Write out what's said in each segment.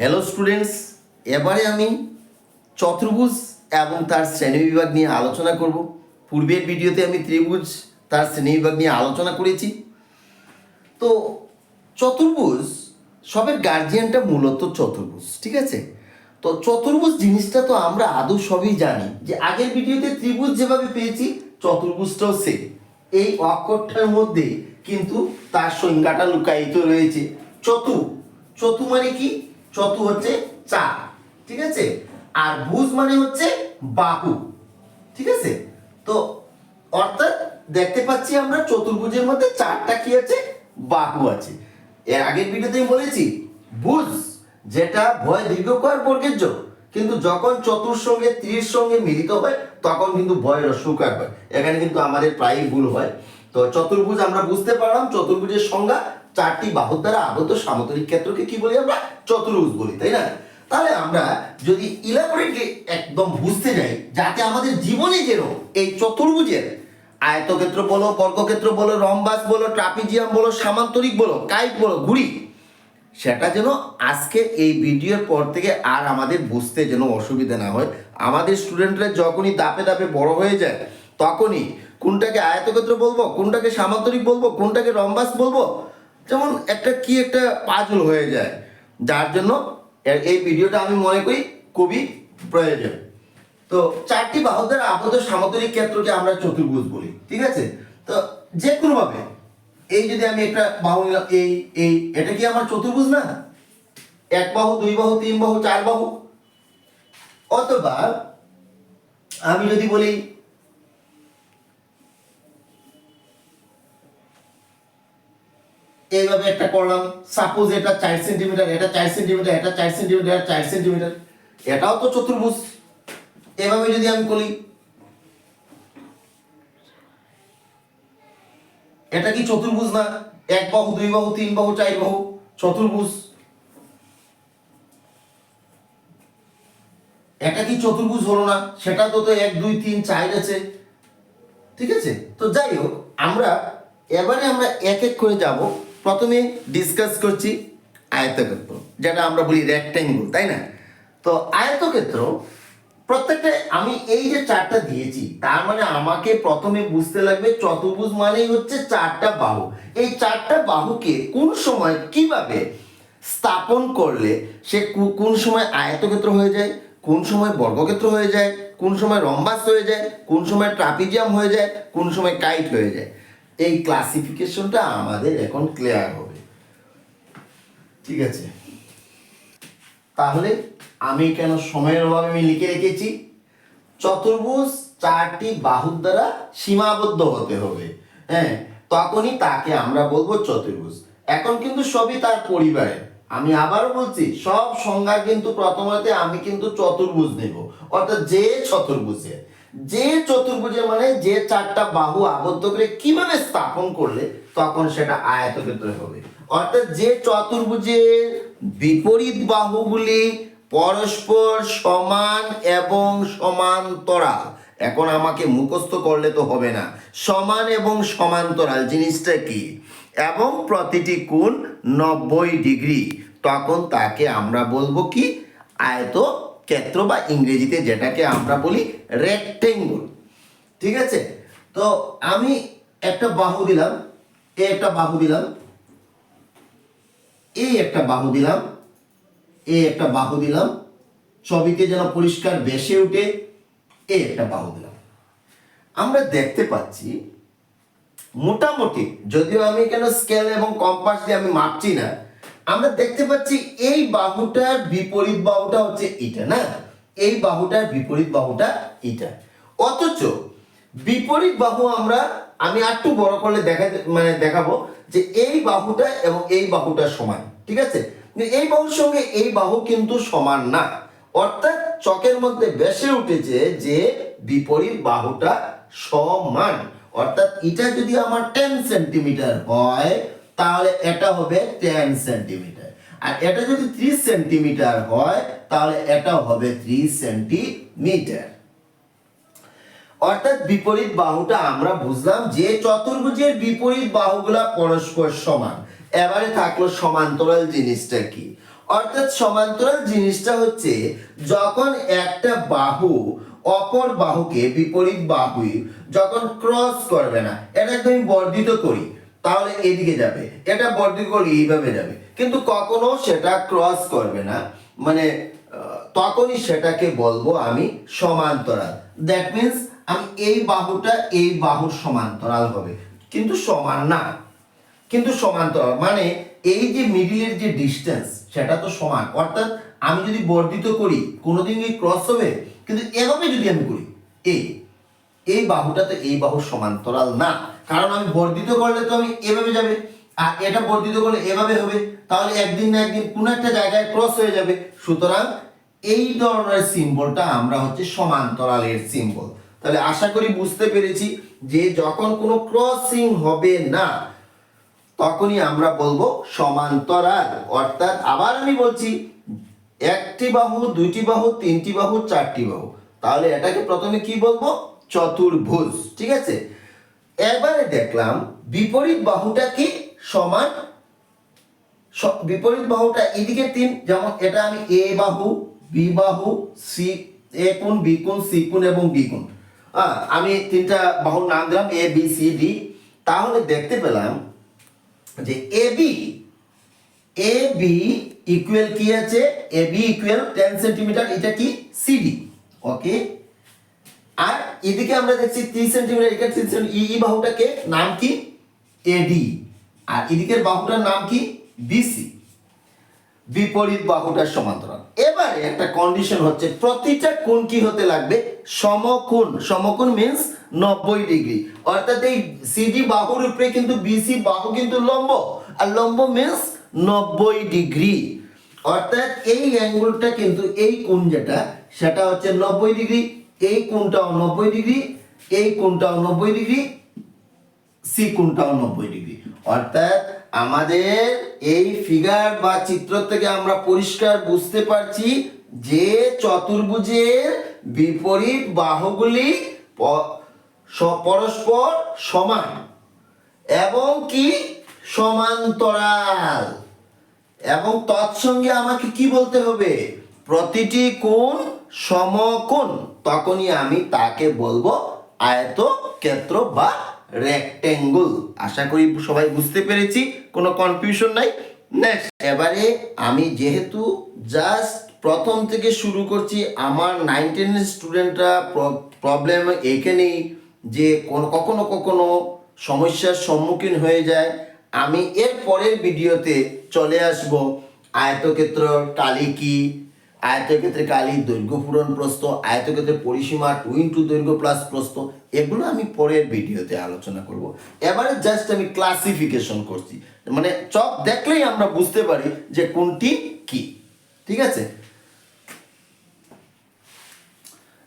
Hello students এবারে আমি চতুর্ভুজ এবং তার শ্রেণীবিভাগ নিয়ে আলোচনা করব। পূর্বের ভিডিওতে আমি ত্রিভুজ, তার শ্রেণীবিভাগ নিয়ে আলোচনা করেছি। তো চতুর্ভুজ, সবের গার্জিয়ানটা মূলত চতুর্ভুজ, ঠিক আছে? তো চতুর্ভুজ জিনিসটা তো আমরা আদৌ সবই জানি যে আগের ভিডিওতে ত্রিভুজ যেভাবে পেয়েছি, চতুর্ভুজটাও সে এই অক্ষরটার মধ্যে কিন্তু তার সংজ্ঞাটা লুকায়িত রয়েছে। চতু চতু মানে কি? চতু হচ্ছে চার, ঠিক আছে? আর ভুজ মানে হচ্ছে বাহু, ঠিক আছে? তো অর্থাৎ দেখতে পাচ্ছি আমরা চতুর্ভুজের মধ্যে চারটা কি আছে? বাহু আছে। এর আগের ভিডিওতে আমি বলেছি, ভুজ যেটা ভয় দীর্ঘকার বর্গের যোগ কিন্তু যখন চতুর সঙ্গে, ত্রির সঙ্গে মিলিত হয়, তখন কিন্তু ভয় রস্যকার হয়। এখানে কিন্তু আমাদের প্রায়ই ভুল হয়। তো চতুর্ভুজ আমরা বুঝতে পারলাম, চতুর্ভুজের সংজ্ঞা চারটি বাহুর দ্বারা আবদ্ধ সামতরিক ক্ষেত্রকে কি বলি আমরা? চতুর্ভুজ বলি, তাই না? তাহলে আমরা যদি ইলাবোরেটলি একদম বুঝতে যাই, যাতে আমাদের জীবনে যেন এই চতুর্ভুজের আয়তক্ষেত্র বলো, বর্গক্ষেত্র বলো, রম্বাস বলো, ট্রাপিজিয়াম বলো, সামান্তরিক বলো, কাইট বলো ঘুড়ি সেটা যেন আজকে এই ভিডিওর পর থেকে আর আমাদের বুঝতে যেন অসুবিধা না হয়। আমাদের স্টুডেন্টরা যখনই দাপে দাপে বড় হয়ে যায়, তখনই কোনটাকে আয়তক্ষেত্র বলব, কোনটাকে সামান্তরিক বলব, কোনটাকে রম্বাস বলব যেমন একটা কি একটা পাজল হয়ে যায়, যার জন্য এই ভিডিওটা আমি মনে করি খুবই প্রয়োজন। তো চারটি বাহুদের আবদ্ধ সামুদ্রিক ক্ষেত্রকে আমরা চতুর্ভুজ বলি, ঠিক আছে? তো যে কোনো ভাবে এই যদি আমি একটা বাহু নিলাম, এই এই, এটা কি আমার চতুর্ভুজ না? এক বাহু, দুই বাহু, তিন বাহু, চার বাহু? অথবা আমি যদি বলি এইভাবে একটা করলাম। সাপোজ এটা চার সেন্টিমিটার এটা চার সেন্টিমিটার এটা চার সেন্টিমিটার এটা চার সেন্টিমিটার এটাও তো চতুর্ভুজ। এভাবে যদি আমি বলি এটা কি চতুর্ভুজ না? এক বাহু, দুই বাহু, তিন বাহু, চার বাহু, চতুর্ভুজ। এটা কি চতুর্ভুজ হলো না? সেটা তো তো এক, দুই, তিন, চার আছে। ঠিক আছে? তো যাই হোক, আমরা, এবারে আমরা এক এক করে যাব। প্রথমে ডিসকাস করছি আয়তক্ষেত্র, যেটা আমরা বলি রেক্ট্যাঙ্গুল তাই না? তো আয়তক্ষেত্র, প্রত্যেকটা, আমি এই যে চারটা দিয়েছি, তার মানে আমাকে প্রথমে বুঝতে লাগবে চতুর্ভুজ মানেই হচ্ছে চারটা বাহু। এই চারটা বাহুকে কোন সময় কীভাবে স্থাপন করলে সে কোন সময় আয়তক্ষেত্র হয়ে যায়, কোন সময় বর্গক্ষেত্র হয়ে যায়, কোন সময় রম্বাস হয়ে যায়, কোন সময় ট্রাপিজিয়াম হয়ে যায়, কোন সময় কাইট হয়ে যায়। এই ক্লাসিফিকেশনটা আমাদের এখন ক্লিয়ার হবে। ঠিক আছে? তাহলে আমি কেন সময়ের অভাবে আমি লিখে রেখেছি? চতুর্ভুজ চারটি বাহুর দ্বারা সীমাবদ্ধ হতে হবে। হ্যাঁ তখনই তাকে আমরা বলব চতুর্ভুজ। এখন কিন্তু সবই তার পরিবারে। আমি আবারও বলছি, সব সংজ্ঞা কিন্তু প্রথমতে আমি কিন্তু চতুর্ভুজ নেব। অর্থাৎ যে চতুর্ভুজে যে চতুর্ভুজে মানে যে চারটা বাহু আবদ্ধ করে কীভাবে স্থাপন করলে তখন সেটা আয়তক্ষেত্র হবে। অর্থাৎ যে চতুর্ভুজের বিপরীত বাহুগুলি পরস্পর সমান এবং সমান্তরাল, এখন আমাকে মুখস্থ করলে তো হবে না, সমান এবং সমান্তরাল জিনিসটা কি? এবং প্রতিটি কোণ নব্বই ডিগ্রি, তখন তাকে আমরা বলব কি? আয়ত ক্ষেত্র বা ইংরেজিতে যেটাকে আমরা বলি রেক্টেঙ্গুল ঠিক আছে? তো আমি একটা বাহু দিলাম, এ একটা বাহু দিলাম এই একটা বাহু দিলাম এই একটা বাহু দিলাম, ছবিতে যেন পরিষ্কার বেসে উঠে এই একটা বাহু দিলাম। আমরা দেখতে পাচ্ছি, মোটামুটি, যদিও আমি কেন স্কেল এবং কম্পাস দিয়ে আমি মাপছি না আমরা দেখতে পাচ্ছি এই বাহুটার বিপরীত বাহুটা হচ্ছে এটা, না? এই বাহুটার বিপরীত বাহুটা এটা। অথচ বিপরীত বাহু আমরা, আমি আরটু বড় করলে দেখা মানে দেখাবো যে এই বাহুটা এবং এই বাহুটা সমান, ঠিক আছে? এই বাহুর সঙ্গে এই বাহু কিন্তু সমান না। অর্থাৎ চকের মধ্যে বেসে উঠেছে যে বিপরীত বাহুটা সমান। অর্থাৎ এটা যদি আমার টেন সেন্টিমিটার হয় তাহলে এটা হবে টেন সেন্টিমিটার আর এটা যদি ত্রিশ সেন্টিমিটার হয়, তাহলে এটা হবে ত্রিশ সেন্টিমিটার অর্থাৎ বিপরীত বাহুটা আমরা বুঝলাম যে চতুর্ভুজের বিপরীত বাহুগুলা পরস্পর সমান। এবারে থাকল সমান্তরাল জিনিসটা কি? অর্থাৎ সমান্তরাল জিনিসটা হচ্ছে যখন একটা বাহু অপর বাহুকে বিপরীত বাহু যখন ক্রস করবে না, এটা একদম বর্ধিত করি। তাহলে এদিকে যাবে। এটা বর্ধিত করি এইভাবে যাবে। কিন্তু কখনো সেটা ক্রস করবে না। মানে তখনই সেটাকে বলব আমি সমান্তরাল। দ্যাট মিন্স আমি এই বাহুটা এই বাহুর সমান্তরাল হবে। কিন্তু সমান না। কিন্তু সমান্তরাল মানে এই যে মিডিলের যে ডিস্টেন্স সেটা তো সমান। অর্থাৎ আমি যদি বর্ধিত করি, কোনোদিন কি ক্রস হবে, কিন্তু এভাবে যদি আমি করি, এই এই বাহুটা তো এই বাহুর সমান্তরাল না। কারণ আমি বর্ধিত করলে তো আমি এভাবে যাবে, আর এটা বর্ধিত করলে এভাবে হবে, তাহলে একদিন না একদিন কোনো একটা জায়গায় ক্রস হয়ে যাবে। সুতরাং এই ধরনের সিম্বলটা আমরা হচ্ছে সমান্তরালের সিম্বল তাহলে আশা করি বুঝতে পেরেছি যে যখন কোনো ক্রসিং হবে না, তখনই আমরা বলব সমান্তরাল। অর্থাৎ আবার আমি বলছি, একটি বাহু, দুইটি বাহু, তিনটি বাহু, চারটি বাহু। তাহলে এটাকে প্রথমে কি বলব? চতুর্ভুজ। ঠিক আছে? এবারে দেখলাম বিপরীত বাহুটা কি? সমান বিপরীত বাহুটা এদিকে তিন যেমন এটা আমি এ বাহু বি বাহু সি এ কোণ বি কোণ সি কোণ এবং ডি কোণ। হ্যাঁ, আমি তিনটা বাহুর নাম দিলাম এ বি সি ডি। তাহলে দেখতে পেলাম যে A B A B equal কি আছে? A B equal ten centimetre এটা কি? সিডি ওকে আর এদিকে আমরা দেখছি তিন সেন্টিমিটার এটা তিন সেন্টিমিটার, ই বাহুটাকে নাম কি? এডি আর এদিকের বাহুটার নাম কি? বিসি বিপরীত বাহুটার সমান্তরাল। এবারে একটা কন্ডিশন হচ্ছে, প্রতিটা কোণ কি হতে লাগবে? সমকোণ। সমকোণ মিন্স নব্বই ডিগ্রি। অর্থাৎ এই সিডি বাহুর উপরে কিন্তু বিসি বাহু কিন্তু লম্ব। আর লম্ব মিন্স নব্বই ডিগ্রি। অর্থাৎ এই অ্যাঙ্গুলটা কিন্তু, এই কোণ যেটা, সেটা হচ্ছে নব্বই ডিগ্রি। এই কোণটাও নব্বই ডিগ্রি? এই কোণটাও নব্বই ডিগ্রি? সি কোণটাও নব্বই ডিগ্রি। অর্থাৎ আমাদের এই ফিগার বা চিত্র থেকে আমরা পরিষ্কার বুঝতে পারছি যে চতুর্ভুজের বিপরীত বাহুগুলি পরস্পর সমান এবং কি? সমান্তরাল। এবং তৎসঙ্গে আমাকে কি বলতে হবে? প্রতিটি কোণ সমকোণ। তখনই আমি তাকে বলব আয়ত ক্ষেত্র বা রেক্টেঙ্গুল আশা করি সবাই বুঝতে পেরেছি, কোনো কনফিউশন নাই। নেক্সট এবারে আমি যেহেতু জাস্ট প্রথম থেকে শুরু করছি, আমার নাইন স্টুডেন্টরা প্রবলেম এইখানেই যে কখনো কখনো সমস্যার সম্মুখীন হয়ে যায়। আমি এর পরের ভিডিওতে চলে আসব। আয়তক্ষেত্র কালি কি আয়তক্ষেত্রে কালি, দৈর্ঘ্য পূরণ প্রস্থ, আয়তক্ষেত্রে পরিসীমা টু ইন্টু দৈর্ঘ্য প্লাস প্রস্থ, এগুলো আমি পরের ভিডিওতে আলোচনা করব। এবারে জাস্ট আমি ক্লাসিফিকেশন করছি। মানে চক দেখলেই আমরা বুঝতে পারি যে কোনটি কি। ঠিক আছে?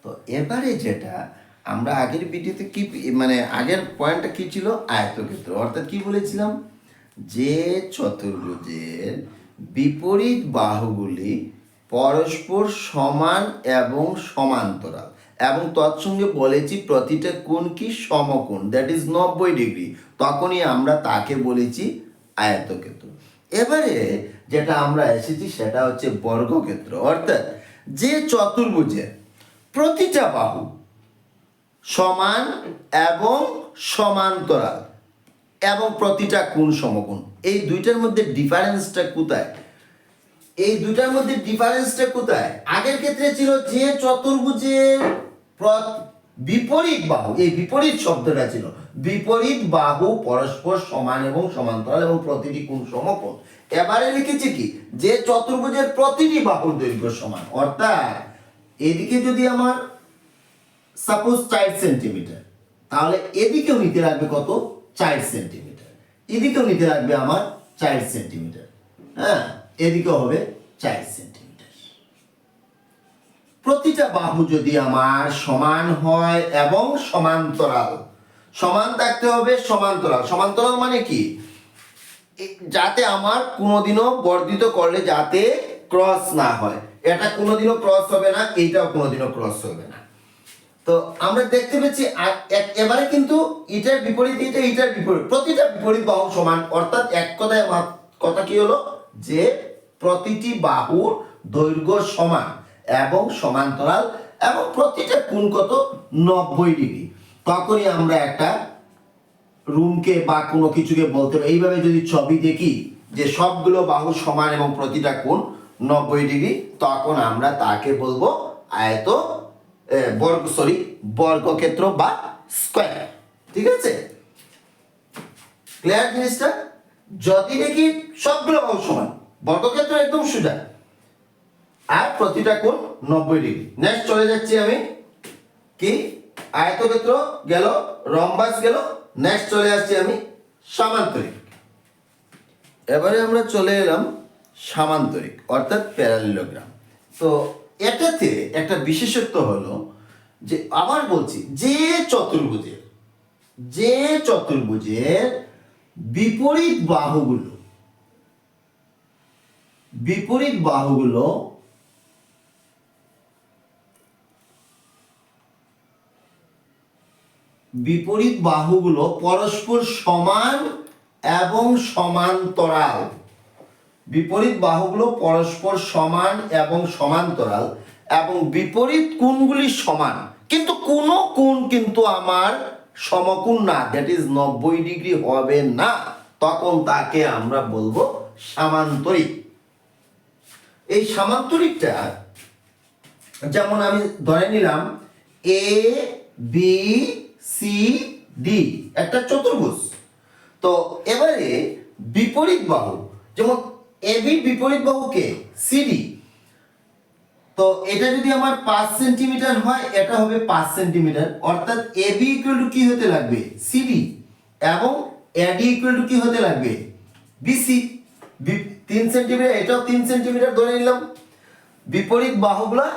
তো এবারে যেটা, আমরা আগের ভিডিওতে কি মানে আগের পয়েন্টটা কি ছিল? আয়তক্ষেত্র। অর্থাৎ কি বলেছিলাম? যে চতুর্ভুজের বিপরীত বাহুগুলি পরস্পর সমান এবং সমান্তরাল। এবং তৎসঙ্গে বলেছি প্রতিটা কোণ কি সমকোণ দ্যাট ইজ নব্বই ডিগ্রি। তখনই আমরা তাকে বলেছি আয়তক্ষেত্র। এবারে যেটা আমরা এসেছি সেটা হচ্ছে বর্গক্ষেত্র। অর্থাৎ যে চতুর্ভুজের প্রতিটা বাহু সমান এবং সমান্তরাল এবং প্রতিটা কোণ সমকোণ। এই দুইটার মধ্যে ডিফারেন্সটা কোথায়? এই দুইটার মধ্যে ডিফারেন্সটা কোথায়? আগের ক্ষেত্রে ছিল যে চতুর্ভুজের বিপরীত বাহু, এই বিপরীত শব্দটা ছিল। বিপরীত বাহু পরস্পর সমান এবং সমান্তরাল এবং প্রতিটি কোণ সমকোণ। এবারে লিখেছি কি? যে চতুর্ভুজের প্রতিটি বাহুর দৈর্ঘ্য সমান। অর্থাৎ, এদিকে যদি আমার সাপোজ চার সেন্টিমিটার তাহলে এদিকেও নিতে লাগবে কত? চার সেন্টিমিটার এদিকেও নিতে লাগবে আমার চার সেন্টিমিটার হ্যাঁ? এদিকেও হবে চার সেন্টিমিটার। প্রতিটা বাহু যদি আমার সমান হয় এবং সমান্তরাল, সমান থাকতে হবে সমান্তরাল। সমান্তরাল মানে কি? যাতে আমার কোনোদিনও বর্ধিত করলে যাতে ক্রস না হয়। এটা কোনোদিনও ক্রস হবে না, এইটাও কোনোদিনও ক্রস হবে না। তো আমরা দেখতে পেয়েছি এবারে কিন্তু এটার বিপরীত এটা এটার বিপরীত, প্রতিটা বিপরীত বাহু সমান, অর্থাৎ এক কথায় কথা কি হলো? যে প্রতিটি বাহুর দৈর্ঘ্য সমান এবং সমান্তরাল এবং প্রতিটা কোণ কত? নব্বই ডিগ্রি। তখনই আমরা একটা রুমকে বা কোনো কিছুকে বলতে পারি। এইভাবে যদি ছবি দেখি যে সবগুলো বাহু সমান এবং প্রতিটা কোণ নব্বই ডিগ্রি, তখন আমরা তাকে বলব আয়ত বর্গ সরি বর্গক্ষেত্র বা স্কোয়ার ঠিক আছে? ক্লিয়ার জিনিসটা? যদি দেখি সবগুলো বাহু সমান, বর্গক্ষেত্র একদম সোজা। আর প্রতিটা কোণ নব্বই ডিগ্রি। নেক্সট চলে যাচ্ছি আমি। কি? আয়তক্ষেত্র গেল, রম্বাস গেল। নেক্সট চলে আসছি আমি সামান্তরিক। এবারে আমরা চলে এলাম সামান্তরিক, অর্থাৎ প্যারালিলোগ্রাম। তো এটাতে একটা বিশেষত্ব হলো যে, আবার বলছি, যে চতুর্ভুজের যে চতুর্ভুজের বিপরীত বাহুগুলো বিপরীত বাহুগুলো বিপরীত বাহুগুলো পরস্পর সমান এবং সমান্তরাল। বিপরীত বাহুগুলো পরস্পর সমান এবং সমান্তরাল এবং বিপরীত কোণগুলি সমান। কিন্তু কোনো কোণ কিন্তু আমার সমকোণ না দ্যাট ইজ নব্বই ডিগ্রি হবে না, তখন তাকে আমরা বলব সামান্তরিক। এই সামান্তরিকটা, যেমন আমি ধরে নিলাম এ বি সি ডি একটা চতুর্ভুজ। তো এবারে বিপরীত বাহু, যেমন এ বিপরীত বাহুকে সিডি তো এটা যদি আমার পাঁচ সেন্টিমিটার হয়, এটা হবে পাঁচ সেন্টিমিটার। অর্থাৎ টু কি হতে লাগবে? সিডি এবং টু কি হতে লাগবে? বিসি তিন সেন্টিমিটার, এটাও তিন সেন্টিমিটার ধরে নিলাম। বিপরীত বাহুগুলা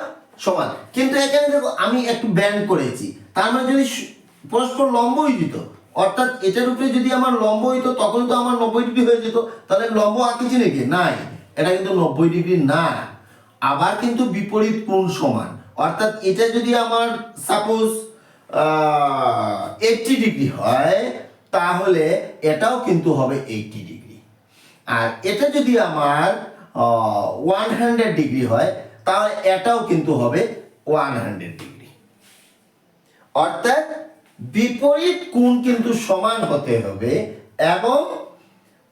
সমান। কিন্তু এখানে দেখো, আমি একটু ব্যান্ড করেছি। তার মানে যদি পরস্পর লম্ব হয়ে যেত, অর্থাৎ এটার উপরে যদি আমার লম্ব হইতো, তখন তো আমার নব্বই ডিগ্রি হয়ে যেত। তাহলে লম্ব আঁকেছি নাকি? নাই। এটা কিন্তু নব্বই ডিগ্রি না। আবার কিন্তু বিপরীত কোণ সমান। অর্থাৎ এটা যদি আমার সাপোজ এইটটি ডিগ্রি হয়, তাহলে এটাও কিন্তু হবে এইটটি ডিগ্রি আর এটা যদি আমার ওয়ান হান্ড্রেড ডিগ্রি হয়, তাহলে এটাও কিন্তু হবে ওয়ান হান্ড্রেড ডিগ্রি অর্থাৎ বিপরীত কোণ কিন্তু সমান হতে হবে এবং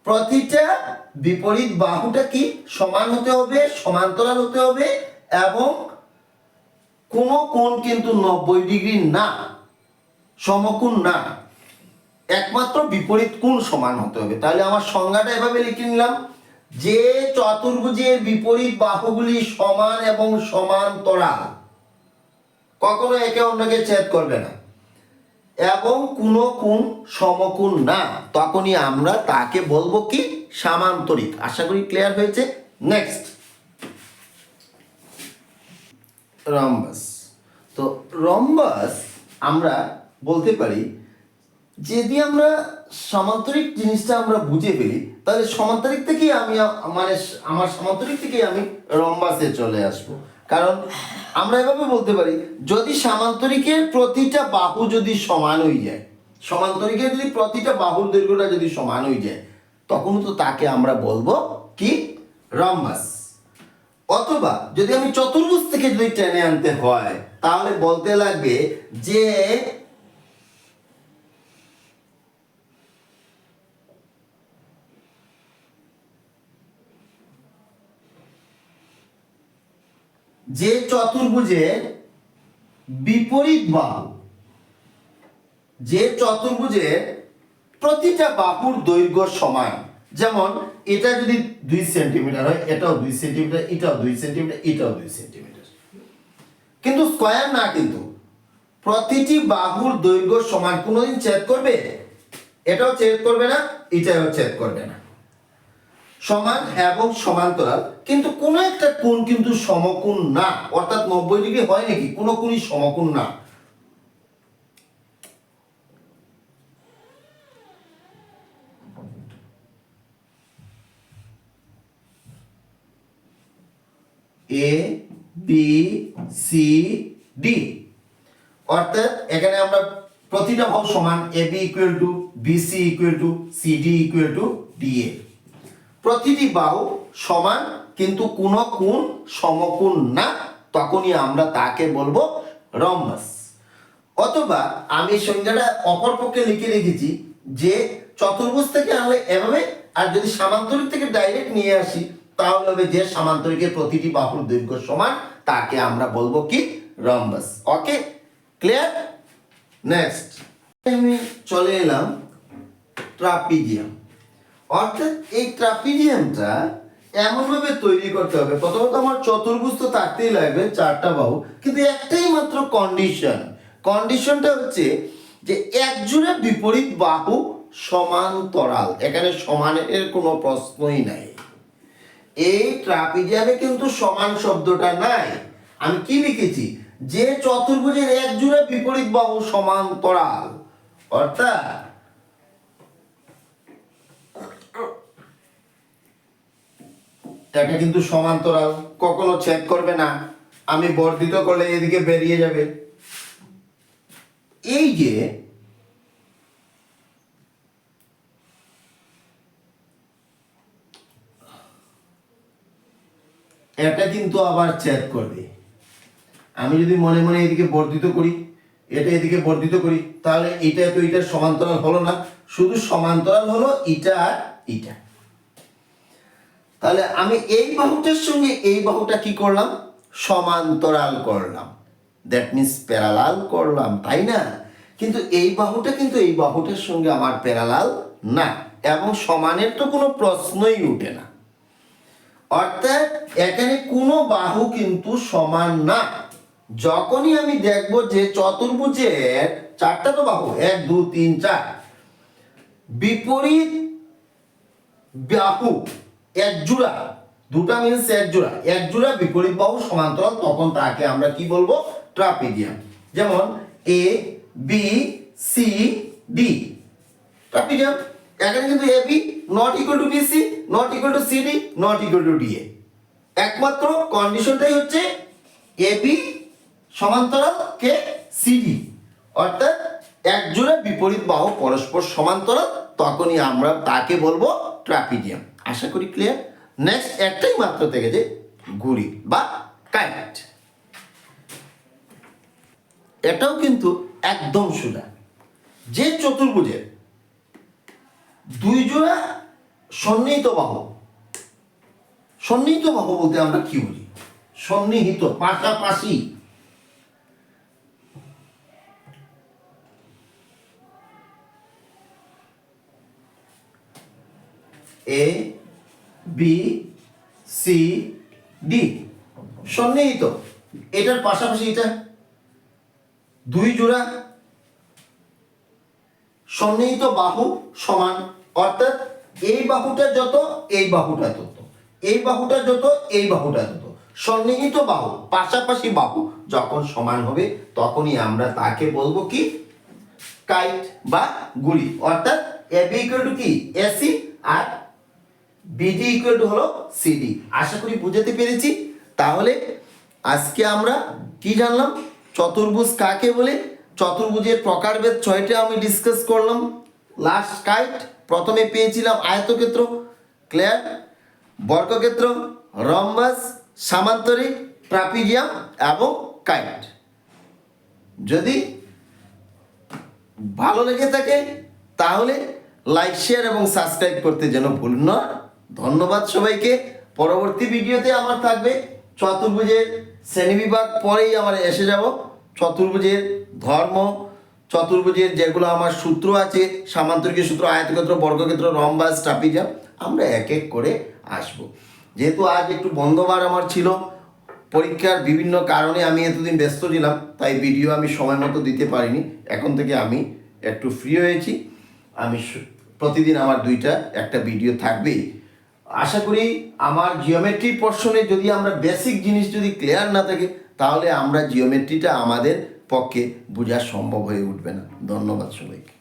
প্রতিটা বিপরীত বাহুটা কি? সমান হতে হবে, সমান্তরাল হতে হবে এবং কোনো কোণ কিন্তু নব্বই ডিগ্রি না, সমকোণ না। একমাত্র বিপরীত কোণ সমান হতে হবে। তাহলে আমার সংজ্ঞাটা এভাবে লিখে নিলাম। যে চতুর্ভুজের বিপরীত বাহুগুলি সমান এবং সমান্তরাল, কখনো একে অন্যকে ছেদ করবে না। এবং কোনো কোন সমকোণ না, তখনই আমরা তাকে বলব কি? সামান্তরিক। আশা করি ক্লিয়ার হয়েছে? Next rhombus. তো রম্বাস আমরা বলতে পারি, যদি আমরা সমান্তরিক জিনিসটা আমরা বুঝে ফেলি, তাহলে সমান্তরিক থেকেই আমি মানে আমার সমান্তরিক থেকেই আমি রম্বাসে চলে আসব। কারণ আমরা এভাবে বলতে পারি, যদি সামান্তরিকের প্রতিটা বাহু যদি সমান হয়ে যায়, সমান্তরিকের যদি প্রতিটা বাহুর দৈর্ঘ্যটা যদি সমান হয়ে যায়, তখন তো তাকে আমরা বলব কি? রম্বাস। অথবা যদি আমি চতুর্ভুজ থেকে যদি টেনে আনতে হয়, তাহলে বলতে লাগবে যে যে চতুর্ভুজের বিপরীত বাহু, যে চতুর্ভুজের প্রতিটা বাহুর দৈর্ঘ্য সমান, যেমন এটা যদি দুই সেন্টিমিটার হয়, এটাও দুই সেন্টিমিটার, এটাও দুই সেন্টিমিটার, এটাও দুই সেন্টিমিটার। কিন্তু স্কোয়ার না কিন্তু, প্রতিটি বাহুর দৈর্ঘ্য সমান কোনোদিন ছেদ করবে? এটাও ছেদ করবে না, এটাও ছেদ করবে না। সমান এবং সমান্তরাল, কিন্তু কোনো একটা কোণ কিন্তু সমকোণ না। অর্থাৎ নব্বই ডিগ্রি হয় নাকি? কোনো কোণই সমকোণ না। এ বি সি ডি অর্থাৎ এখানে আমরা প্রতিটা ভাব সমান A B equal to B C equal to C D equal to D A প্রতিটি বাহু সমান, কিন্তু কোনো কোণ সমকোণ না, তখনই আমরা তাকে বলব রম্বাস অথবা আমি সংজ্ঞাটা অপরপক্ষে লিখে রেখেছি যে চতুর্ভুজ থেকে আমরা এভাবে, আর যদি সামান্তরিক থেকে ডাইরেক্ট নিয়ে আসি, তাহলে হবে যে সামান্তরিকের প্রতিটি বাহুর দৈর্ঘ্য সমান, তাকে আমরা বলব কি? Rhombus okay? ক্লিয়ার? নেক্সট। আমি চলে এলাম ট্রাপিজিয়াম। অর্থাৎ এই ট্রাপিজিয়ামটা এমনভাবে তৈরি করতে হবে। প্রথমত আমার চতুর্ভুজ তো থাকতেই লাগবে, চারটা বাহু। কিন্তু একটাই মাত্র কন্ডিশন কন্ডিশনটা হচ্ছে যে এক জোড়া বিপরীত বাহু সমান্তরাল। এখানে সমানের কোনো প্রশ্নই নাই। এই ট্রাপিজিয়ামে কিন্তু সমান শব্দটা নাই। আমি কি লিখেছি? যে চতুর্ভুজের এক জোড়া বিপরীত বাহু সমান্তরাল। অর্থাৎ এটা কিন্তু সমান্তরাল, কখনো ছেদ করবে না। আমি বর্ধিত করলে এদিকে বেরিয়ে যাবে। এই যে, এটা কিন্তু আবার ছেদ করবে। আমি যদি মনে মনে এদিকে বর্ধিত করি, এটা এদিকে বর্ধিত করি, তাহলে এটা তো এটা সমান্তরাল হলো না। শুধু সমান্তরাল হলো, এটা আর এটা। তাহলে আমি এই বাহুটার সঙ্গে এই বাহুটা কি করলাম? সমান্তরাল করলাম। দ্যাট মিন্স প্যারালাল করলাম, তাই না? কিন্তু এই বাহুটা কিন্তু এই বাহুটার সঙ্গে আমার প্যারালাল না, এবং সমানের তো কোনো প্রশ্নই উঠে না। অর্থাৎ এখানে কোনো বাহু কিন্তু সমান না। যখনই আমি দেখব যে চতুর্ভুজের চারটা তো বাহু, এক, দু, তিন, চার, বিপরীত বাহু এক জোড়া। দুটা মিনস এক জোড়া। এক জোড়া বিপরীত বাহু সমান্তরাল, তখন তাকে আমরা কি বলব? ট্রাপিজিয়াম যেমন A B C D trapezium এখানে কিন্তু A B not equal to B C not equal to CD not equal to D A একমাত্র কন্ডিশনটাই হচ্ছে এ বি সমান্তরাল কে সিডি অর্থাৎ এক জোড়া বিপরীত বাহু পরস্পর সমান্তরাল, তখনই আমরা তাকে বলব ট্রাপিজিয়াম আশা করি ক্লিয়ার নেক্সট একটাই মাত্র থেকে যে ঘুড়ি বা কাইট এটাও কিন্তু একদম সোজা। যে চতুর্ভুজের দুই জোড়া সন্নিহিত বাহু। সন্নিহিত বাহু বলতে আমরা কি বুঝি? সন্নিহিত, পাশাপাশি এ বি সি ডি সন্নিহিত এটার পাশাপাশি এটা। দুই জোড়া। সন্নিহিত বাহু সমান। অর্থাৎ এই বাহুটা যত, এই বাহুটা তত। এই বাহুটা যত, এই বাহুটা তত। সন্নিহিত বাহু। পাশাপাশি বাহু যখন সমান হবে, তখনই আমরা তাকে বলব কি? কাইট বা গুড়ি। অর্থাৎ এ কি? এসি আর বিডি ইকুয়াল টু হলো সিডি আশা করি বুঝাতে পেরেছি। তাহলে আজকে আমরা কি জানলাম? চতুর্ভুজ কাকে বলে? চতুর্ভুজের প্রকারভেদ ছয়টা আমি ডিসকাস করলাম। লাস্ট কাইট প্রথমে পেয়েছিলাম আয়তক্ষেত্র। ক্লিয়ার বর্গক্ষেত্র রম্বাস সামান্তরিক ট্রাপিজিয়াম এবং কাইট যদি ভালো লেগে থাকে, তাহলে লাইক শেয়ার এবং সাবস্ক্রাইব করতে যেন ভুল না ধন্যবাদ সবাইকে। পরবর্তী ভিডিওতে আমার থাকবে চতুর্ভুজের শ্রেণীবিভাগ, পরেই আমার এসে যাব চতুর্ভুজের ধর্ম, চতুর্ভুজের যেগুলো আমার সূত্র আছে, সামান্তরিকের সূত্র, আয়তক্ষেত্র, বর্গক্ষেত্র, রম্বাস, ট্রাপিজিয়াম, আমরা এক এক করে আসব। যেহেতু আজ একটু বন্ধবার আমার ছিল, পরীক্ষার বিভিন্ন কারণে আমি এতদিন ব্যস্ত ছিলাম, তাই ভিডিও আমি সময় মতো দিতে পারিনি। এখন থেকে আমি একটু ফ্রি হয়েছি। আমি প্রতিদিন আমার দুইটা, একটা ভিডিও থাকবেই। আশা করি আমার জিওমেট্রি পোর্শনে যদি আমরা বেসিক জিনিস যদি ক্লিয়ার না থাকে, তাহলে আমরা জিওমেট্রিটা আমাদের পক্ষে বোঝা সম্ভব হয়ে উঠবে না। ধন্যবাদ সবাইকে।